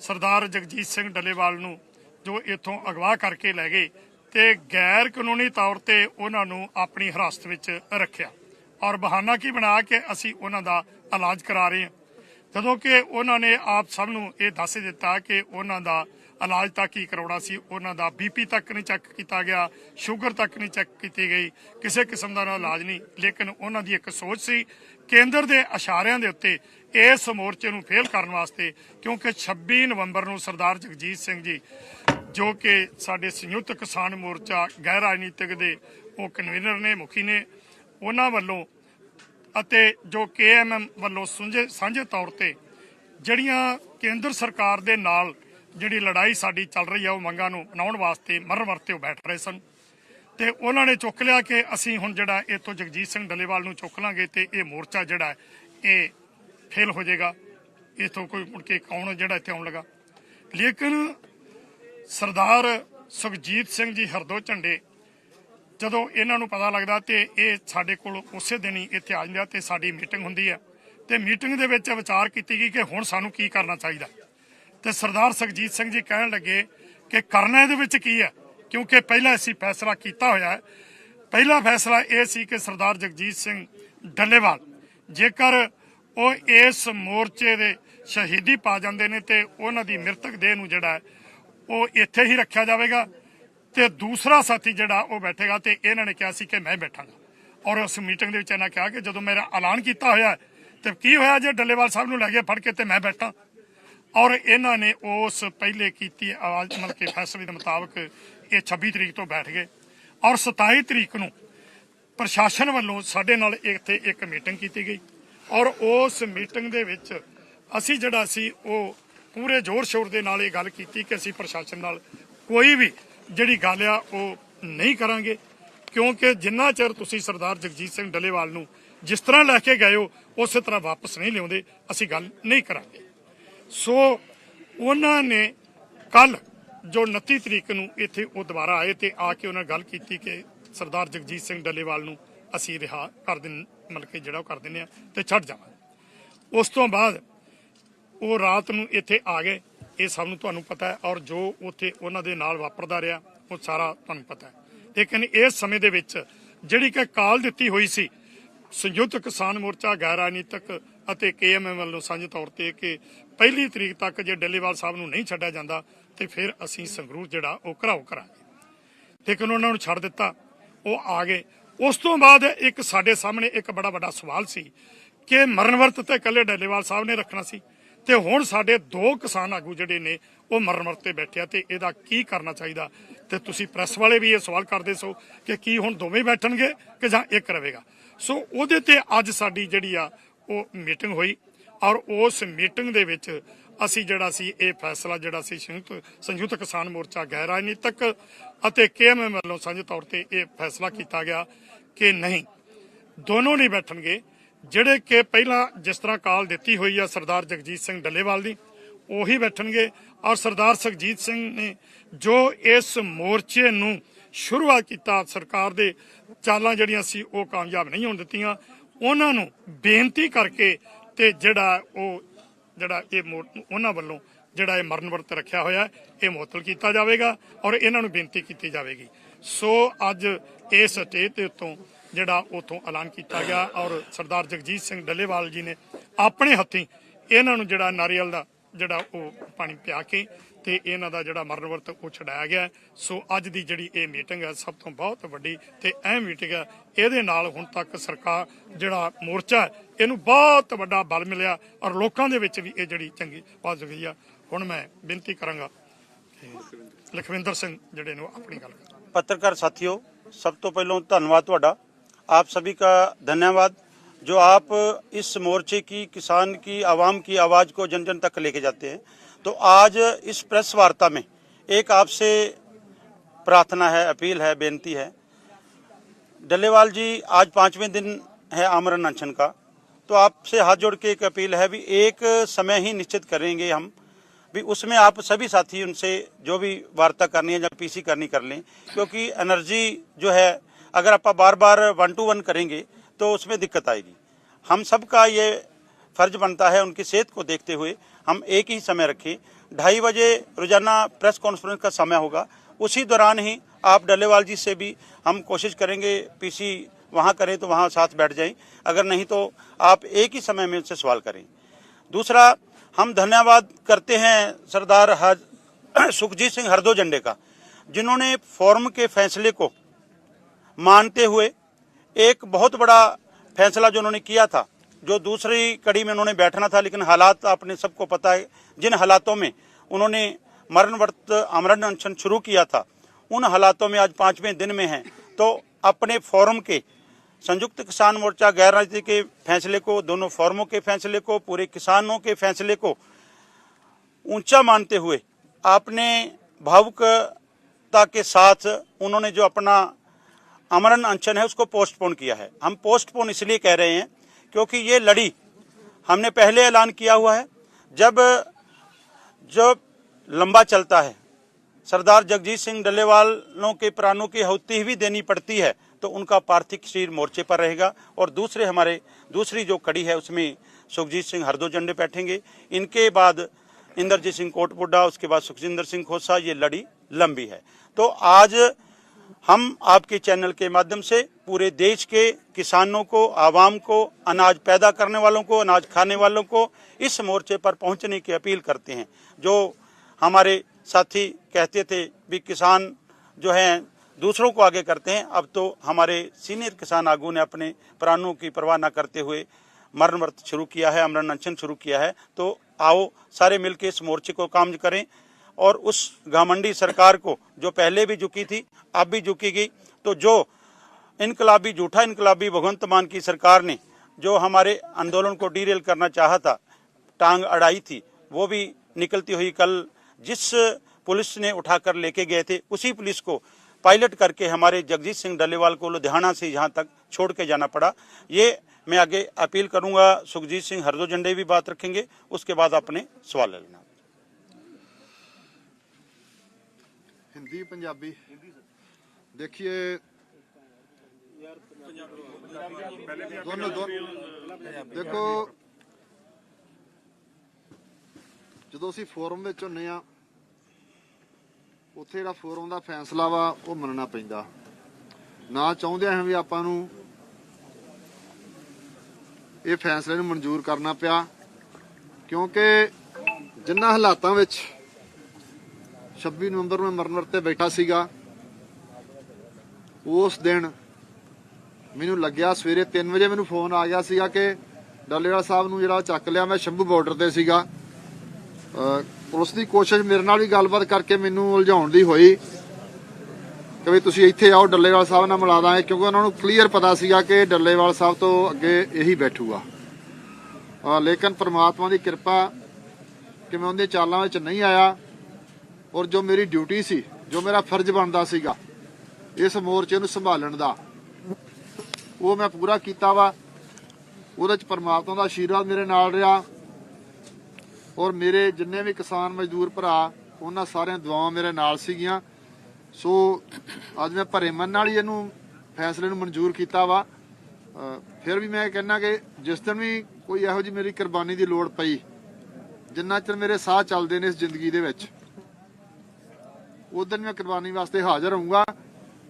ਸਰਦਾਰ ਜਗਜੀਤ ਸਿੰਘ ਡੱਲੇਵਾਲ ਨੂੰ ਜੋ ਇੱਥੋਂ ਅਗਵਾ ਕਰਕੇ ਲੈ ਗਏ ਤੇ ਗੈਰ ਕਾਨੂੰਨੀ ਤੌਰ ਤੇ ਉਹਨਾਂ ਨੂੰ ਆਪਣੀ ਹਿਰਾਸਤ ਵਿੱਚ ਰੱਖਿਆ। ਔਰ ਬਹਾਨਾ ਕੀ ਬਣਾ ਕੇ ਅਸੀਂ ਉਹਨਾਂ ਦਾ ਇਲਾਜ ਕਰਾ ਰਹੇ ਹਾਂ। ਜਦੋਂ ਕਿ ਉਹਨਾਂ ਨੇ ਆਪ ਸਭ ਨੂੰ ਇਹ ਦੱਸ ਦਿੱਤਾ ਕਿ ਉਹਨਾਂ ਦਾ ਇਲਾਜ ਤੱਕ ਹੀ ਕਰਾਉਣਾ ਸੀ, ਉਹਨਾਂ ਦਾ ਬੀਪੀ ਤੱਕ ਨਹੀਂ ਚੈੱਕ ਕੀਤਾ ਗਿਆ, ਸ਼ੂਗਰ ਤੱਕ ਨਹੀਂ ਚੈੱਕ ਕੀਤੀ ਗਈ, ਕਿਸੇ ਕਿਸਮ ਦਾ ਦਾ ਇਲਾਜ ਨਹੀਂ। ਲੇਕਿਨ ਉਹਨਾਂ ਦੀ ਇੱਕ ਸੋਚ ਸੀ, ਕੇਂਦਰ ਦੇ ਇਸ਼ਾਰਿਆਂ ਦੇ ਉੱਤੇ ਇਸ ਮੋਰਚੇ ਨੂੰ ਫੇਲ ਕਰਨ ਵਾਸਤੇ, ਕਿਉਂਕਿ 26 ਨਵੰਬਰ ਨੂੰ ਸਰਦਾਰ ਜਗਜੀਤ ਸਿੰਘ ਜੀ, ਜੋ ਕਿ ਸਾਡੇ ਸੰਯੁਕਤ ਕਿਸਾਨ ਮੋਰਚਾ, ਗੈਰ ਰਾਜਨੀਤਿਕ ਦੇ ਉਹ ਕਨਵੀਨਰ ਨੇ, ਮੁਖੀ ਨੇ ਉਹਨਾਂ ਵੱਲੋਂ ਅਤੇ ਜੋ ਕੇਐਮਐਮ ਵੱਲੋਂ ਸੁੰਝੇ ਸਾਂਝੇ ਤੌਰ ਤੇ ਜਿਹੜੀਆਂ ਕੇਂਦਰ ਸਰਕਾਰ ਦੇ ਨਾਲ ਜਿਹੜੀ ਲੜਾਈ ਸਾਡੀ ਚੱਲ ਰਹੀ ਹੈ ਉਹ ਮੰਗਾਂ ਨੂੰ ਮਨਾਉਣ ਵਾਸਤੇ ਮਰਨ ਵਰਤੇ ਉਹ ਬੈਠ ਰਹੇ ਸਨ। ਤੇ ਉਹਨਾਂ ਨੇ ਚੁੱਕ ਲਿਆ ਕਿ ਅਸੀਂ ਹੁਣ ਜਿਹੜਾ ਇਥੋਂ ਜਗਜੀਤ ਸਿੰਘ ਡੱਲੇਵਾਲ ਨੂੰ ਚੁੱਕ ਲਾਂਗੇ ਤੇ ਇਹ ਮੋਰਚਾ ਜਿਹੜਾ ਇਹ ਫੇਲ ਹੋ ਜਾਏਗਾ। ਇਥੋਂ ਕੋਈ ਮੁੜ ਕੇ ਕੌਣ ਜਿਹੜਾ ਇੱਥੇ ਆਉਣ ਲੱਗਾ। ਲੇਕਿਨ ਸਰਦਾਰ ਸੁਖਜੀਤ ਸਿੰਘ ਜੀ ਹਰਦੋ ਝੰਡੇ ਜਦੋਂ ਇਹਨਾਂ ਨੂੰ ਪਤਾ ਲੱਗਦਾ ਤੇ ਇਹ ਸਾਡੇ ਕੋਲ ਉਸੇ ਦਿਨ ਹੀ ਇੱਥੇ ਆ ਜਾਂਦੇ ਆ ਤੇ ਸਾਡੀ ਮੀਟਿੰਗ ਹੁੰਦੀ ਹੈ ਤੇ ਮੀਟਿੰਗ ਦੇ ਵਿੱਚ ਵਿਚਾਰ ਕੀਤੀ ਗਈ ਕਿ ਹੁਣ ਸਾਨੂੰ ਕੀ ਕਰਨਾ ਚਾਹੀਦਾ। ਤੇ ਸਰਦਾਰ ਸੁਖਜੀਤ ਸਿੰਘ ਜੀ ਕਹਿਣ ਲੱਗੇ ਕਿ ਕਰਨਾ ਇਹਦੇ ਵਿੱਚ ਕੀ ਹੈ ਕਿਉਂਕਿ ਪਹਿਲਾਂ ਅਸੀਂ ਫੈਸਲਾ ਕੀਤਾ ਹੋਇਆ ਹੈ। ਪਹਿਲਾ ਫੈਸਲਾ ਇਹ ਸੀ ਕਿ ਸਰਦਾਰ ਜਗਜੀਤ ਸਿੰਘ ਡੱਲੇਵਾਲ ਜੇਕਰ ਉਹ ਇਸ ਮੋਰਚੇ ਦੇ ਸ਼ਹੀਦੀ ਪਾ ਜਾਂਦੇ ਨੇ ਤੇ ਉਹਨਾਂ ਦੀ ਮ੍ਰਿਤਕ ਦੇਹ ਨੂੰ ਜਿਹੜਾ ਉਹ ਇੱਥੇ ਹੀ ਰੱਖਿਆ ਜਾਵੇਗਾ। ਤੇ ਦੂਸਰਾ ਸਾਥੀ ਜਿਹੜਾ ਉਹ ਬੈਠੇਗਾ ਤੇ ਇਹਨਾਂ ਨੇ ਕਿਹਾ ਸੀ ਕਿ ਮੈਂ ਬੈਠਾਂਗਾ। ਔਰ ਉਸ ਮੀਟਿੰਗ ਦੇ ਵਿੱਚ ਇਹਨਾਂ ਕਿਹਾ ਕਿ ਜਦੋਂ ਮੇਰਾ ਐਲਾਨ ਕੀਤਾ ਹੋਇਆ ਹੈ, ਤੇ ਕੀ ਹੋਇਆ ਜੇ ਡੱਲੇਵਾਲ ਸਾਹਿਬ ਨੂੰ ਲੈ ਕੇ ਫੜ ਕੇ ਤੇ ਮੈਂ ਬੈਠਾ? ਔਰ ਇਹਨਾਂ ਨੇ ਉਸ ਪਹਿਲੇ ਕੀਤੀ ਆਵਾਜ਼ ਮਤਲਬ ਕਿ ਫੈਸਲੇ ਦੇ ਮੁਤਾਬਕ ਇਹ 26 ਤਰੀਕ ਤੋਂ ਬੈਠ ਗਏ। ਔਰ 27 ਤਰੀਕ ਨੂੰ ਪ੍ਰਸ਼ਾਸਨ ਵੱਲੋਂ ਸਾਡੇ ਨਾਲ ਇੱਥੇ ਇੱਕ ਮੀਟਿੰਗ ਕੀਤੀ ਗਈ। ਔਰ ਉਸ ਮੀਟਿੰਗ ਦੇ ਵਿੱਚ ਅਸੀਂ ਜਿਹੜਾ ਸੀ ਉਹ ਪੂਰੇ ਜ਼ੋਰ ਸ਼ੋਰ ਦੇ ਨਾਲ ਇਹ ਗੱਲ ਕੀਤੀ ਕਿ ਅਸੀਂ ਪ੍ਰਸ਼ਾਸਨ ਨਾਲ ਕੋਈ ਵੀ ਜਿਹੜੀ ਗੱਲ ਆ, ਉਹ ਨਹੀਂ ਕਰਾਂਗੇ, ਕਿਉਂਕਿ ਜਿੰਨਾ ਚਿਰ ਤੁਸੀਂ ਸਰਦਾਰ ਜਗਜੀਤ ਸਿੰਘ ਡੱਲੇਵਾਲ ਨੂੰ ਜਿਸ ਤਰ੍ਹਾਂ ਲੈ ਕੇ ਗਏ ਹੋ, ਉਸੇ ਤਰ੍ਹਾਂ ਵਾਪਸ ਨਹੀਂ ਲਿਆਉਂਦੇ, ਅਸੀਂ ਗੱਲ ਨਹੀਂ ਕਰਾਂਗੇ। ਸੋ ਉਹਨਾਂ ਨੇ ਕੱਲ ਜੋ 29 ਤਰੀਕ ਨੂੰ ਇੱਥੇ ਉਹ ਦੁਬਾਰਾ ਆਏ ਤੇ ਆ ਕੇ ਉਹਨਾਂ ਗੱਲ ਕੀਤੀ ਕਿ ਸਰਦਾਰ ਜਗਜੀਤ ਸਿੰਘ ਡੱਲੇਵਾਲ ਨੂੰ ਅਸੀਂ ਰਿਹਾ ਕਰ ਦਿੰ ਮਤਲਬ ਕਿ ਜਿਹੜਾ ਉਹ ਕਰ ਦਿੰਦੇ ਆ, ਤੇ ਛੱਡ ਜਾਵਾਂਗੇ। ਉਸ ਤੋਂ ਬਾਅਦ ਉਹ ਰਾਤ ਨੂੰ ਇੱਥੇ ਆ ਗਏ ਇਹ ਸਭ ਨੂੰ ਤੁਹਾਨੂੰ ਪਤਾ ਹੈ ਔਰ ਜੋ ਉੱਥੇ ਉਹਨਾਂ ਦੇ ਨਾਲ ਵਾਪਰਦਾ ਰਿਹਾ, ਉਹ ਸਾਰਾ ਤੁਹਾਨੂੰ ਪਤਾ ਹੈ। ਲੇਕਿਨ ਇਸ ਸਮੇਂ ਦੇ ਵਿੱਚ ਜਿਹੜੀ ਕਿ ਕਾਲ ਦਿੱਤੀ ਹੋਈ ਸੀ, ਸੰਯੁਕਤ ਕਿਸਾਨ ਮੋਰਚਾ, ਗੈਰ ਰਾਜਨੀਤਿਕ ਅਤੇ ਕੇਐਮਐਮ ਵੱਲੋਂ ਸਾਂਝੇ ਤੌਰ ਤੇ ਕਿ ਪਹਿਲੀ ਤਰੀਕ ਤੱਕ ਜੇ ਡੱਲੇਵਾਲ ਸਾਹਿਬ ਨੂੰ ਨਹੀਂ ਛੱਡਿਆ ਜਾਂਦਾ, ਤੇ ਫਿਰ ਅਸੀਂ ਸੰਗਰੂਰ ਜਿਹੜਾ ਉਹ ਘਰਾਓ ਕਰਾਂਗੇ। ਲੇਕਿਨ ਉਹਨਾਂ ਨੂੰ ਛੱਡ ਦਿੱਤਾ, ਉਹ ਆ ਗਏ। ਉਸ ਤੋਂ ਬਾਅਦ ਇੱਕ ਸਾਡੇ ਸਾਹਮਣੇ ਇੱਕ ਬੜਾ ਵੱਡਾ ਸਵਾਲ ਸੀ ਕਿ ਮਰਨ ਵਰਤ ਤੇ ਇਕੱਲੇ ਡੱਲੇਵਾਲ ਸਾਹਿਬ ਨੇ ਰੱਖਣਾ ਸੀ। ਤੇ ਹੁਣ ਸਾਡੇ ਦੋ ਕਿਸਾਨ ਆਗੂ ਜਿਹੜੇ ਨੇ, ਉਹ ਮਰਨ ਵਰਤ ਤੇ ਬੈਠਿਆ ਤੇ ਇਹਦਾ ਕੀ ਕਰਨਾ ਚਾਹੀਦਾ? ਤੇ ਤੁਸੀਂ ਪ੍ਰੈਸ ਵਾਲੇ ਵੀ ਇਹ ਸਵਾਲ ਕਰਦੇ ਸੋ ਕਿ ਕੀ ਹੁਣ ਦੋਵੇਂ ਬੈਠਣਗੇ ਕਿ ਜਾਂ ਇੱਕ ਰਹੇਗਾ? ਸੋ ਉਹਦੇ ਤੇ ਅੱਜ ਸਾਡੀ ਜਿਹੜੀ ਆ, ਉਹ ਮੀਟਿੰਗ ਹੋਈ ਔਰ ਉਸ ਮੀਟਿੰਗ ਦੇ ਵਿੱਚ ਅਸੀਂ ਜਿਹੜਾ ਸੀ, ਇਹ ਫੈਸਲਾ ਜਿਹੜਾ ਸੀ, ਸੰਯੁਕਤ ਸੰਯੁਕਤ ਕਿਸਾਨ ਮੋਰਚਾ ਗੈਰ ਰਾਜਨੀਤਿਕ ਅਤੇ ਕੇਐਮਐਮ ਵੱਲੋਂ ਸਾਂਝੇ ਤੌਰ ਤੇ ਇਹ ਫੈਸਲਾ ਕੀਤਾ ਗਿਆ ਕਿ ਨਹੀਂ, ਦੋਨੋਂ ਨਹੀਂ ਬੈਠਣਗੇ। ਜਿਹੜੇ ਕਿ ਪਹਿਲਾਂ ਜਿਸ ਤਰ੍ਹਾਂ ਕਾਲ ਦਿੱਤੀ ਹੋਈ ਆ ਸਰਦਾਰ ਜਗਜੀਤ ਸਿੰਘ ਡੱਲੇਵਾਲ ਦੀ, ਉਹੀ ਬੈਠਣਗੇ। ਔਰ ਸਰਦਾਰ ਸੁਖਜੀਤ ਸਿੰਘ ਨੇ ਜੋ ਇਸ ਮੋਰਚੇ ਨੂੰ ਸ਼ੁਰੂਆਤ ਕੀਤਾ ਸਰਕਾਰ ਦੇ, ਚਾਲਾਂ ਜਿਹੜੀਆਂ ਸੀ ਉਹ ਕਾਮਯਾਬ ਨਹੀਂ ਹੋਣ ਦਿੱਤੀਆਂ। ਉਹਨਾਂ ਨੂੰ ਬੇਨਤੀ ਕਰਕੇ ਤੇ ਜਿਹੜਾ ਉਹ, ਜਿਹੜਾ ਇਹ ਮੋਰ- ਉਹਨਾਂ ਵੱਲੋਂ ਜਿਹੜਾ ਇਹ ਮਰਨ ਵਰਤ ਰੱਖਿਆ ਹੋਇਆ ਇਹ ਮੁਅੱਤਲ ਕੀਤਾ ਜਾਵੇਗਾ ਔਰ ਇਹਨਾਂ ਨੂੰ ਬੇਨਤੀ ਕੀਤੀ ਜਾਵੇਗੀ। ਸੋ ਅੱਜ ਇਸ ਸਟੇਜ ਦੇ ਉੱਤੋਂ ਜਿਹੜਾ ਉਥੋਂ ਐਲਾਨ ਕੀਤਾ ਗਿਆ ਔਰ ਸਰਦਾਰ ਜਗਜੀਤ ਸਿੰਘ ਡੱਲੇਵਾਲ ਜੀ ਨੇ ਆਪਣੇ ਹੱਥੀਂ ਇਹਨਾਂ ਨੂੰ ਜਿਹੜਾ ਨਾਰੀਅਲ ਦਾ ਜਿਹੜਾ ਉਹ ਪਾਣੀ ਪਿਆ ਕੇ ਤੇ ਇਹਨਾਂ ਦਾ ਜਿਹੜਾ ਮਰਨ ਵਰਤ ਉਹ ਛਡਾਇਆ ਗਿਆ। ਸੋ ਅੱਜ ਦੀ ਜਿਹੜੀ ਇਹ ਮੀਟਿੰਗ ਹੈ ਸਭ ਤੋਂ ਬਹੁਤ ਵੱਡੀ ਤੇ ਅਹਿਮ ਮੀਟਿੰਗ ਹੈ। ਇਹਦੇ ਨਾਲ ਹੁਣ ਤੱਕ ਸਰਕਾਰ ਜਿਹੜਾ ਮੋਰਚਾ ਇਹਨੂੰ ਬਹੁਤ ਵੱਡਾ ਬਲ ਮਿਲਿਆ ਔਰ ਲੋਕਾਂ ਦੇ ਵਿੱਚ ਵੀ ਇਹ ਜਿਹੜੀ ਚੰਗੀ ਪਹੁੰਚ ਗਈ ਆ। ਹੁਣ ਮੈਂ ਬੇਨਤੀ ਕਰਾਂਗਾ ਲਖਵਿੰਦਰ ਸਿੰਘ ਜਿਹੜੇ ਨੂੰ ਆਪਣੀ ਗੱਲ ਪੱਤਰਕਾਰ ਸਾਥੀਓ, ਸਭ ਤੋਂ ਪਹਿਲਾਂ ਧੰਨਵਾਦ ਤੁਹਾਡਾ। आप सभी का धन्यवाद, जो आप इस मोर्चे की, किसान की, आवाम की आवाज़ को जन जन तक लेके जाते हैं। तो आज इस प्रेस वार्ता में एक आपसे प्रार्थना है, अपील है, बेनती है। डल्लेवाल जी, आज पाँचवें दिन है आमरण अनशन का। तो आपसे हाथ जोड़ के एक अपील है, भी एक समय ही निश्चित करेंगे हम। भी उसमें आप सभी साथी उनसे जो भी वार्ता करनी है या पीसी करनी, कर लें। क्योंकि एनर्जी जो है अगर आप बार बार वन टू वन करेंगे तो उसमें दिक्कत आएगी। हम सबका ये फ़र्ज़ बनता है उनकी सेहत को देखते हुए, हम एक ही समय रखें। ढाई बजे रोज़ाना प्रेस कॉन्फ्रेंस का समय होगा। उसी दौरान ही आप डल्लेवाल जी से भी हम कोशिश करेंगे, पीसी वहाँ करें तो वहाँ साथ बैठ जाएँ। अगर नहीं तो आप एक ही समय में उनसे सवाल करें। दूसरा, हम धन्यवाद करते हैं सरदार (clears throat) सुखजीत सिंह हरदो झंडे का, जिन्होंने फॉर्म के फैसले को मानते हुए एक बहुत बड़ा फैसला जो उन्होंने किया था, जो दूसरी कड़ी में उन्होंने बैठना था, लेकिन हालात आपने सबको पता है, जिन हालातों में उन्होंने मरण व्रत आमरण अनशन शुरू किया था, उन हालातों में आज पाँचवें दिन में हैं। तो अपने फोरम के, संयुक्त किसान मोर्चा गैर राजनीतिक के फैसले को, दोनों फोरमों के फैसले को, पूरे किसानों के फैसले को ऊँचा मानते हुए, आपने भावुकता के साथ उन्होंने जो अपना अमरण अनशन है, उसको पोस्टपोन किया है। हम पोस्टपोन इसलिए कह रहे हैं क्योंकि ये लड़ी हमने पहले ऐलान किया हुआ है। जब जो लंबा चलता है, सरदार जगजीत सिंह डल्लेवालों के प्राणों की आहुति भी देनी पड़ती है तो उनका पार्थिव शरीर मोर्चे पर रहेगा। और दूसरे हमारे, दूसरी जो कड़ी है, उसमें सुखजीत सिंह हरदो झंडे बैठेंगे। इनके बाद इंद्रजीत सिंह कोटपुड्डा उसके बाद सुखजिंदर सिंह खोसा, ये लड़ी लंबी है। तो आज हम आपके चैनल के माध्यम से पूरे देश के किसानों को, आवाम को, अनाज पैदा करने वालों को, अनाज खाने वालों को इस मोर्चे पर पहुँचने की अपील करते हैं। जो हमारे साथी कहते थे, भी किसान जो हैं, दूसरों को आगे करते हैं। अब तो हमारे सीनियर किसान आगू ने अपने प्राणों की परवाह न करते हुए मरण व्रत शुरू किया है, अमरण अनशन शुरू किया है। तो आओ, सारे मिलकर इस मोर्चे को काम करें। और उस घामंडी सरकार को, जो पहले भी झुकी थी, अब भी झुकीगी तो जो इनकलाबी, झूठा इनकलाबी भगवंत मान की सरकार ने, जो हमारे आंदोलन को डीरेल करना चाहा था, टांग अड़ाई थी, वो भी निकलती हुई कल जिस पुलिस ने उठाकर लेके गए थे, उसी पुलिस को पायलट करके हमारे जगजीत सिंह डल्लेवाल को लुधियाना से यहाँ तक छोड़ के जाना पड़ा। ये मैं आगे अपील करूँगा, सुखजीत सिंह हरदो झंडे भी बात रखेंगे, उसके बाद अपने सवाल लेना। ਹਿੰਦੀ ਪੰਜਾਬੀ। ਦੇਖੀਏ। ਦੋਨੋਂ ਦੋਨੋਂ ਦੇਖੋ ਜਦੋਂ ਅਸੀਂ ਫੋਰਮ ਵਿੱਚ ਹੁੰਨੇ ਆ ਉੱਥੇ ਜਿਹੜਾ ਫੋਰਮ ਦਾ ਫੈਸਲਾ ਵਾ ਉਹ ਮੰਨਣਾ ਪੈਂਦਾ। ਨਾ ਚਾਹੁੰਦੇ ਆ ਵੀ ਆਪਾਂ ਨੂੰ ਇਹ ਫੈਸਲੇ ਨੂੰ ਮਨਜ਼ੂਰ ਕਰਨਾ ਪਿਆ ਕਿਉਂਕਿ ਜਿੰਨਾ ਹਾਲਾਤਾਂ ਵਿੱਚ 26 ਨਵੰਬਰ ਨੂੰ ਮੈਂ ਤੇ ਬੈਠਾ ਸੀਗਾ। ਉਸ ਦਿਨ ਮੈਨੂੰ ਲੱਗਿਆ ਸਵੇਰੇ 3 ਵਜੇ ਮੈਨੂੰ ਫੋਨ ਆ ਗਿਆ ਸੀਗਾ ਕਿ ਡੱਲੇਵਾਲ ਸਾਹਿਬ ਨੂੰ ਜਿਹੜਾ ਚੱਕ ਲਿਆ, ਮੈਂ ਸ਼ੰਭੂ ਬਾਰਡਰ ਤੇ ਸੀਗਾ। ਅਹ ਪੁਲਿਸ ਦੀ ਕੋਸ਼ਿਸ਼ ਮੇਰੇ ਨਾਲ ਵੀ ਗੱਲਬਾਤ ਕਰਕੇ ਮੈਨੂੰ ਉਲਝਾਉਣ ਦੀ ਹੋਈ ਕਿ ਵੀ ਤੁਸੀਂ ਇੱਥੇ ਆਓ, ਡੱਲੇਵਾਲ ਸਾਹਿਬ ਨਾਲ ਮਿਲਾ ਦਾਂਗੇ, ਕਿਉਂਕਿ ਉਹਨਾਂ ਨੂੰ ਕਲੀਅਰ ਪਤਾ ਸੀਗਾ ਕਿ ਡੱਲੇਵਾਲ ਸਾਹਿਬ ਤੋਂ ਅੱਗੇ ਇਹੀ ਬੈਠੂਗਾ। ਲੇਕਿਨ ਪ੍ਰਮਾਤਮਾ ਦੀ ਕਿਰਪਾ ਕਿ ਮੈਂ ਉਹਦੇ ਚਾਲਾਂ ਵਿੱਚ ਨਹੀਂ ਆਇਆ। ਔਰ ਜੋ ਮੇਰੀ ਡਿਊਟੀ ਸੀ, ਜੋ ਮੇਰਾ ਫਰਜ਼ ਬਣਦਾ ਸੀਗਾ, ਇਸ ਮੋਰਚੇ ਨੂੰ ਸੰਭਾਲਣ ਦਾ, ਉਹ ਮੈਂ ਪੂਰਾ ਕੀਤਾ ਵਾ। ਉਹਦੇ ਚ ਪਰਮਾਤਮਾ ਦਾ ਆਸ਼ੀਰਵਾਦ ਮੇਰੇ ਨਾਲ ਰਿਹਾ। ਔਰ ਮੇਰੇ ਜਿੰਨੇ ਵੀ ਕਿਸਾਨ ਮਜ਼ਦੂਰ ਭਰਾ, ਉਹਨਾਂ ਸਾਰਿਆਂ ਦੁਆਵਾਂ ਮੇਰੇ ਨਾਲ ਸੀਗੀਆਂ। ਸੋ ਅੱਜ ਮੈਂ ਭਰੇ ਮਨ ਨਾਲ ਹੀ ਇਹਨੂੰ ਫੈਸਲੇ ਨੂੰ ਮਨਜ਼ੂਰ ਕੀਤਾ ਵਾ। ਫਿਰ ਵੀ ਮੈਂ ਕਹਿੰਦਾ ਕਿ ਜਿਸ ਦਿਨ ਵੀ ਕੋਈ ਇਹੋ ਜਿਹੀ ਮੇਰੀ ਕੁਰਬਾਨੀ ਦੀ ਲੋੜ ਪਈ, ਜਿੰਨਾ ਚਿਰ ਮੇਰੇ ਸਾਹ ਚੱਲਦੇ ਨੇ ਇਸ ਜ਼ਿੰਦਗੀ ਦੇ ਵਿੱਚ। ਉਦੋਂ ਮੈਂ ਕੁਰਬਾਨੀ ਵਾਸਤੇ ਹਾਜ਼ਰ ਹੋਊਂਗਾ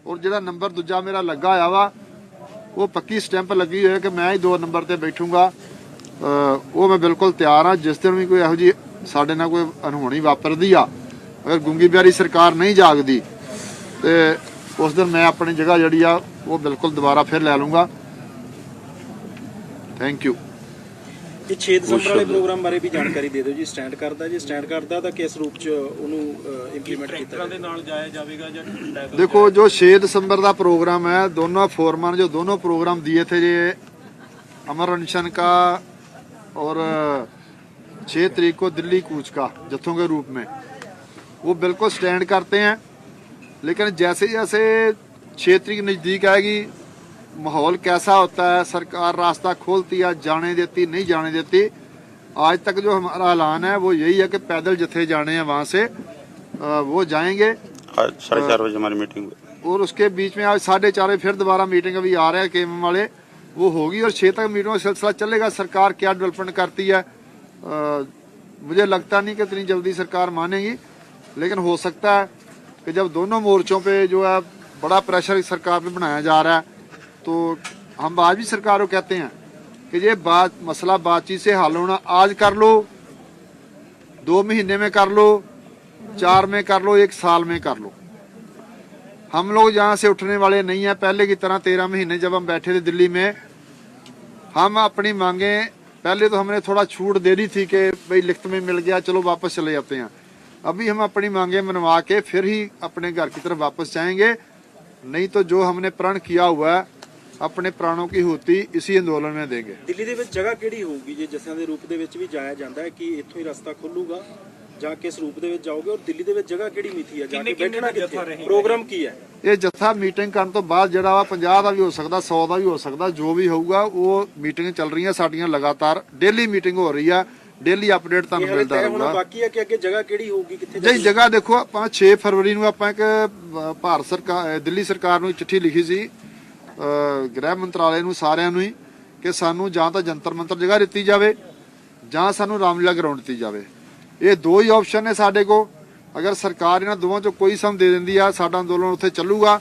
ਔਰ ਜਿਹੜਾ ਨੰਬਰ ਦੂਜਾ ਮੇਰਾ ਲੱਗਾ ਹੋਇਆ ਵਾ, ਉਹ ਪੱਕੀ ਸਟੈਂਪ ਲੱਗੀ ਹੋਈ ਹੈ ਕਿ ਮੈਂ ਹੀ ਦੋ ਨੰਬਰ ਤੇ ਬੈਠੂੰਗਾ। ਉਹ ਮੈਂ ਬਿਲਕੁਲ ਤਿਆਰ ਹਾਂ, ਜਿਸ ਦਿਨ ਵੀ ਕੋਈ ਇਹੋ ਜੀ ਸਾਡੇ ਨਾਲ ਕੋਈ ਅਨਹੋਣੀ ਵਾਪਰਦੀ ਆ, ਅਗਰ ਗੁੰਗੀ ਬਿਆਰੀ ਸਰਕਾਰ ਨਹੀਂ ਜਾਗਦੀ, ਤੇ ਉਸ ਦਿਨ ਮੈਂ ਆਪਣੀ ਜਗ੍ਹਾ ਜਿਹੜੀ ਆ, ਉਹ ਬਿਲਕੁਲ ਦੁਬਾਰਾ ਫਿਰ ਲੈ ਲੂੰਗਾ ਥੈਂਕ ਯੂ ਇਹ 6 ਦਸੰਬਰ ਵਾਲੇ ਪ੍ਰੋਗਰਾਮ ਬਾਰੇ ਵੀ ਜਾਣਕਾਰੀ ਦੇ ਦਿਓ ਜੀ ਸਟੈਂਡ ਕਰਦਾ ਜੇ ਸਟੈਂਡ ਕਰਦਾ ਤਾਂ ਕਿਸ ਰੂਪ ਚ ਉਹਨੂੰ ਇੰਪਲੀਮੈਂਟ ਕੀਤਾ ਦੇ ਨਾਲ ਜਾਇਆ ਜਾਵੇਗਾ ਜਾਂ ਟੈਕਲ देखो जो 6 दिसंबर का प्रोग्राम है दोनों फोरमैन जो दोनों प्रोग्राम दिए थे ये अमर अनशन का और छह तारीख को दिल्ली कूच का जत्थों के रूप में वो बिल्कुल स्टैंड करते हैं लेकिन जैसे जैसे छह तारीख नज़दीक आएगी माहौल कैसा होता है? सरकार रास्ता खोलती है जाने देती नहीं जाने देती? आज तक जो हमारा ऐलान है वो यही है कि पैदल जत्थे जाने हैं वहाँ से। अ, वो जाएँगे। आज साढ़े चार बजे हमारी मीटिंग और उसके बीच में आज साढ़े चार बजे फिर दोबारा मीटिंग अभी आ रहे हैं केम वाले। वो होगी और छः तक मीटिंग का सिलसिला चलेगा। सरकार क्या डेवलपमेंट करती है? अ, मुझे लगता नहीं कि इतनी जल्दी सरकार मानेगी लेकिन हो सकता है कि जब दोनों मोर्चों पे जो है बड़ा प्रेशर सरकार पे बनाया जा रहा है तो हम आज भी सरकार को कहते हैं कि ये बात मसला बातचीत से हल होना आज कर लो दो महीने में कर लो चार में कर लो एक साल में कर लो हम लोग यहाँ से उठने वाले नहीं है पहले की तरह तेरह महीने जब हम बैठे थे दिल्ली में हम अपनी मांगे पहले तो हमने थोड़ा छूट दे दी थी कि भाई लिखत में मिल गया चलो वापस चले जाते हैं अभी हम अपनी मांगे मनवा के फिर ही अपने घर की तरफ वापस जाएंगे नहीं तो जो हमने प्रण किया हुआ है ਆਪਣੇ ਪ੍ਰਾਣੋਂ ਕੀ ਹੋਤੀ ਇਸੇ ਅੰਦੋਲਨ में ਦੇਂਗੇ। ਦਿੱਲੀ ਦੇ ਵਿੱਚ ਜਗ੍ਹਾ ਕਿਹੜੀ ਹੋਊਗੀ ਜੇ ਜਸਿਆਂ ਦੇ ਰੂਪ ਦੇ ਵਿੱਚ ਵੀ ਜਾਇਆ ਜਾਂਦਾ ਹੈ ਕਿ ਇੱਥੋਂ ਹੀ ਰਸਤਾ ਖੁੱਲੂਗਾ ਜਾਂ ਕਿਸ ਰੂਪ ਦੇ ਵਿੱਚ ਜਾਓਗੇ ਔਰ ਦਿੱਲੀ ਦੇ ਵਿੱਚ ਜਗ੍ਹਾ ਕਿਹੜੀ ਮਿੱਥੀ ਹੈ? ਜਾ ਕੇ ਬੈਠਣਾ ਕਿੱਥੇ ਪ੍ਰੋਗਰਾਮ ਕੀ ਹੈ? ਇਹ ਜਥਾ ਮੀਟਿੰਗ ਕਰਨ ਤੋਂ ਬਾਅਦ ਜਿਹੜਾ ਵਾ 50 ਦਾ ਵੀ ਹੋ ਸਕਦਾ 100 ਦਾ ਵੀ ਹੋ ਸਕਦਾ ਜੋ ਵੀ ਹੋਊਗਾ ਉਹ ਮੀਟਿੰਗ ਚੱਲ ਰਹੀਆਂ ਸਾਡੀਆਂ ਲਗਾਤਾਰ। ਡੇਲੀ ਮੀਟਿੰਗ ਹੋ ਰਹੀ ਆ ਡੇਲੀ ਅਪਡੇਟ ਤੁਹਾਨੂੰ ਮਿਲਦਾ ਰਹੂਗਾ। ਬਾਕੀ ਹੈ ਕਿ ਅੱਗੇ ਜਗ੍ਹਾ ਕਿਹੜੀ ਹੋਊਗੀ ਕਿੱਥੇ ਜੀ ਜਗ੍ਹਾ ਦੇਖੋ ਆਪਾਂ 6 ਫਰਵਰੀ ਨੂੰ ਆਪਾਂ ਇੱਕ ਭਾਰਤ ਸਰਕਾਰ ਦਿੱਲੀ ਸਰਕਾਰ ਨੂੰ ਚਿੱਠੀ ਲਿਖੀ ਸੀ ਗ੍ਰਹਿ ਮੰਤਰਾਲੇ ਨੂੰ ਸਾਰਿਆਂ ਨੂੰ ਹੀ ਕਿ ਸਾਨੂੰ ਜਾਂ ਤਾਂ ਜੰਤਰ ਮੰਤਰ ਜਗ੍ਹਾ ਦਿੱਤੀ ਜਾਵੇ ਜਾਂ ਸਾਨੂੰ ਰਾਮਲੀਲਾ ਗਰਾਊਂਡ ਦਿੱਤੀ ਜਾਵੇ। ਇਹ ਦੋ ਹੀ ਆਪਸ਼ਨ ਨੇ ਸਾਡੇ ਕੋਲ। ਅਗਰ ਸਰਕਾਰ ਇਹਨਾਂ ਦੋਵਾਂ ਚੋਂ ਕੋਈ ਸਮ ਦੇ ਦਿੰਦੀ ਆ ਸਾਡਾ ਅੰਦੋਲਨ ਉੱਥੇ ਚੱਲੂਗਾ।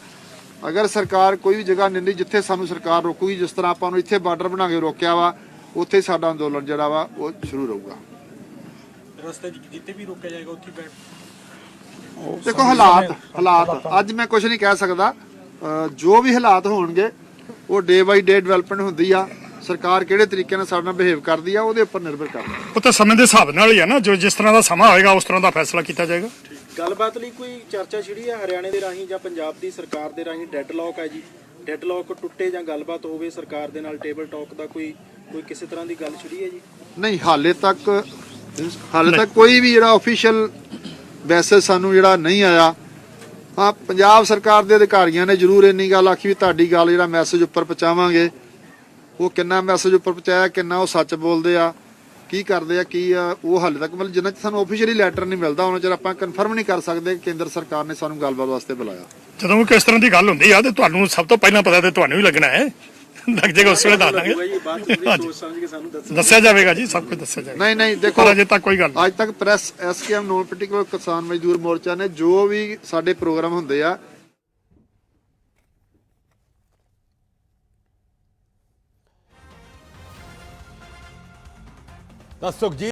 ਅਗਰ ਸਰਕਾਰ ਕੋਈ ਵੀ ਜਗ੍ਹਾ ਨਹੀਂ ਜਿੱਥੇ ਸਾਨੂੰ ਸਰਕਾਰ ਰੋਕੂਗੀ ਜਿਸ ਤਰ੍ਹਾਂ ਆਪਾਂ ਨੂੰ ਇੱਥੇ ਬਾਰਡਰ ਬਣਾ ਕੇ ਰੋਕਿਆ ਵਾ ਉੱਥੇ ਸਾਡਾ ਅੰਦੋਲਨ ਜਿਹੜਾ ਵਾ ਉਹ ਸ਼ੁਰੂ ਰਹੂਗਾ। ਰਸਤੇ 'ਚ ਜਿੱਥੇ ਵੀ ਰੋਕਿਆ ਜਾਏਗਾ ਉੱਥੇ ਬੈਠ ਦੇਖੋ ਹਾਲਾਤ ਹਾਲਾਤ। ਅੱਜ ਮੈਂ ਕੁਝ ਨਹੀਂ ਕਹਿ ਸਕਦਾ। ਜੋ ਵੀ ਹਾਲਾਤ ਹੋਣਗੇ ਉਹ ਡੇ ਬਾਈ ਡੇ ਡਿਵੈਲਪਮੈਂਟ ਹੁੰਦੀ ਆ। ਸਰਕਾਰ ਕਿਹੜੇ ਤਰੀਕੇ ਨਾਲ ਸਾਡੇ ਨਾਲ ਬਿਹੇਵ ਕਰਦੀ ਆ ਉਹਦੇ ਉੱਪਰ ਨਿਰਭਰ ਕਰਦਾ ਉਹ ਤਾਂ ਸਮੇਂ ਦੇ ਹਿਸਾਬ ਨਾਲ ਹੀ ਆ ਨਾ ਜੋ ਜਿਸ ਤਰ੍ਹਾਂ ਦਾ ਸਮਾਂ ਹੋਏਗਾ ਉਸ ਤਰ੍ਹਾਂ ਦਾ ਫੈਸਲਾ ਕੀਤਾ ਜਾਏਗਾ। ਗੱਲਬਾਤ ਲਈ ਕੋਈ ਚਰਚਾ ਛਿੜੀ ਹੈ ਹਰਿਆਣੇ ਦੇ ਰਾਹੀਂ ਜਾਂ ਪੰਜਾਬ ਦੀ ਸਰਕਾਰ ਦੇ ਰਾਹੀਂ? ਡੈਡਲੌਕ ਹੈ ਜੀ। ਡੈਡਲੌਕ ਟੁੱਟੇ ਜਾਂ ਗੱਲਬਾਤ ਹੋਵੇ ਸਰਕਾਰ ਦੇ ਨਾਲ ਟੇਬਲ ਟਾਕ ਦਾ ਕੋਈ ਕੋਈ ਕਿਸੇ ਤਰ੍ਹਾਂ ਦੀ ਗੱਲ ਛਿੜੀ ਹੈ ਜੀ? ਨਹੀਂ ਹਾਲੇ ਤੱਕ ਹਾਲੇ ਤੱਕ ਕੋਈ ਵੀ ਜਿਹੜਾ ਅਫੀਸ਼ੀਅਲ ਮੈਸੇਜ ਸਾਨੂੰ ਜਿਹੜਾ ਨਹੀਂ ਆਇਆ ਹਾਂ, ਪੰਜਾਬ ਸਰਕਾਰ ਦੇ ਅਧਿਕਾਰੀਆਂ ਨੇ ਜ਼ਰੂਰ ਇੰਨੀ ਗੱਲ ਆਖੀ ਵੀ ਤੁਹਾਡੀ ਗੱਲ ਜਿਹੜਾ ਮੈਸੇਜ ਉੱਪਰ ਪਹੁੰਚਾਵਾਂਗੇ। ਉਹ ਕਿੰਨਾ ਮੈਸੇਜ ਉੱਪਰ ਪਹੁੰਚਾਇਆ, ਕਿੰਨਾ ਉਹ ਸੱਚ ਬੋਲਦੇ ਆ, ਕੀ ਕਰਦੇ ਆ, ਕੀ ਆ, ਉਹ ਹਾਲੇ ਤੱਕ ਮਤਲਬ ਜਿੰਨਾ ਚਿਰ ਸਾਨੂੰ ਅਫੀਸ਼ੀਅਲੀ ਲੈਟਰ ਨਹੀਂ ਮਿਲਦਾ, ਉਹਨਾਂ ਚਿਰ ਆਪਾਂ ਕਨਫਰਮ ਨਹੀਂ ਕਰ ਸਕਦੇ ਕਿ ਕੇਂਦਰ ਸਰਕਾਰ ਨੇ ਸਾਨੂੰ ਗੱਲਬਾਤ ਵਾਸਤੇ ਬੁਲਾਇਆ। ਜਦੋਂ ਕਿਸ ਤਰ੍ਹਾਂ ਦੀ ਗੱਲ ਹੁੰਦੀ ਆ, ਤੇ ਤੁਹਾਨੂੰ ਸਭ ਤੋਂ ਪਹਿਲਾਂ ਪਤਾ ਤੇ ਤੁਹਾਨੂੰ ਹੀ ਲੱਗਣਾ ਹੈ। ਲੱਗ ਜਾਏਗਾ ਉਸ ਵੇਲੇ ਦੱਸ ਦਾਂਗੇ। ਜੀ ਬਾਅਦ ਚ ਪੂਰੀ ਸੋਚ ਸਮਝ ਕੇ ਸਾਨੂੰ ਦੱਸੋ ਦੱਸਿਆ ਜਾਵੇਗਾ ਜੀ ਸਭ ਕੁਝ ਦੱਸਿਆ ਜਾਵੇਗਾ। ਨਹੀਂ ਨਹੀਂ ਦੇਖੋ ਅਜੇ ਤੱਕ ਕੋਈ ਗੱਲ ਨਹੀਂ। ਅੱਜ ਤੱਕ ਪ੍ਰੈਸ ਐਸਕੇਐਮ ਨੋਨ ਪੋਲੀਟੀਕਲ ਕਿਸਾਨ ਮਜ਼ਦੂਰ ਮੋਰਚਾ ਨੇ ਜੋ ਵੀ ਸਾਡੇ ਪ੍ਰੋਗਰਾਮ ਹੁੰਦੇ ਆ ਤਾਂ ਸੁਖਜੀਤ